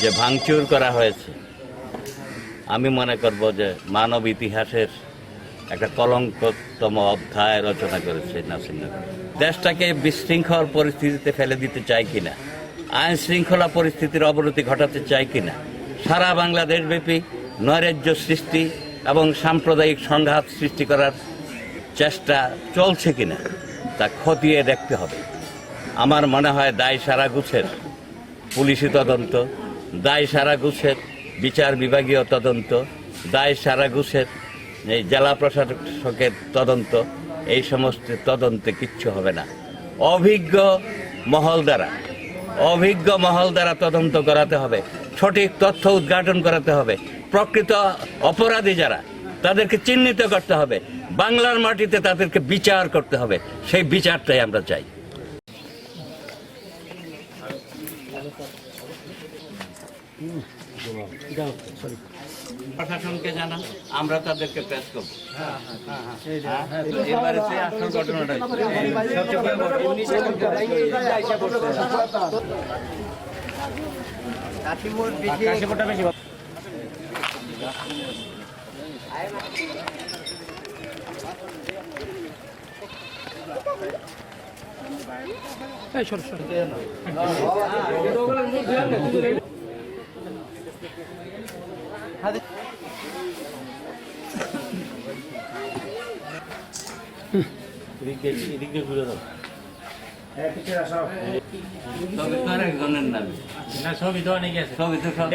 যে ভাঙচুর করা হয়েছে, আমি মনে করব যে মানব ইতিহাসের একটা কলঙ্কতম অধ্যায় রচনা করেছে নাসিরনগর দেশটাকে বিশৃঙ্খল পরিস্থিতিতে ফেলে দিতে চাই কিনা, আইন শৃঙ্খলা পরিস্থিতির অবনতি ঘটাতে চাই কিনা, সারা বাংলাদেশব্যাপী নৈরাজ্য সৃষ্টি এবং সাম্প্রদায়িক সংঘাত সৃষ্টি করার চেষ্টা চলছে কিনা, তা খতিয়ে দেখতে হবে। আমার মনে হয় দায় সারা গুছের পুলিশি তদন্ত দায় সারা গুছের বিচার বিভাগীয় তদন্ত, দায় সারা গুছের এই জেলা প্রশাসকের তদন্ত, এই সমস্ত তদন্তে কিচ্ছু হবে না। অভিজ্ঞ মহল দ্বারা অভিজ্ঞ মহল দ্বারা তদন্ত করাতে হবে, সঠিক তথ্য উদ্ঘাটন করাতে হবে। প্রকৃত অপরাধী যারা, তাদেরকে চিহ্নিত করতে হবে। বাংলার মাটিতে তাদেরকে বিচার করতে হবে। সেই বিচারটাই আমরা চাই। প্রশাসনকে জানান আমরা তাদেরকে পেশ করব হ্যাঁ? এবারে সেই আসল ঘটনাটা তো আর একজনের নামে। না ছবি তো অনেক আছে সবই তো সব